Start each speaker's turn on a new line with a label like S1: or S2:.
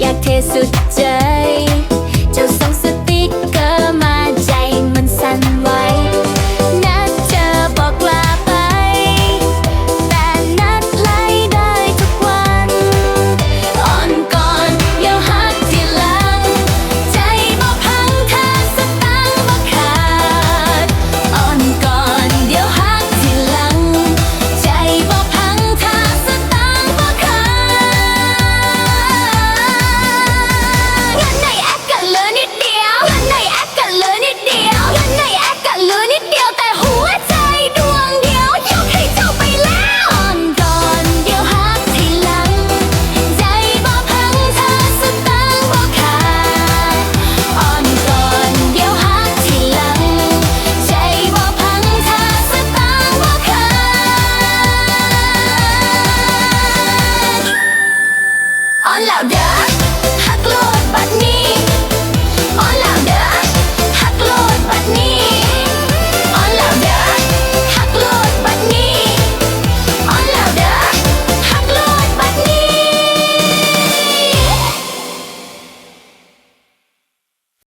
S1: อยากเทสุดใจ on la bière.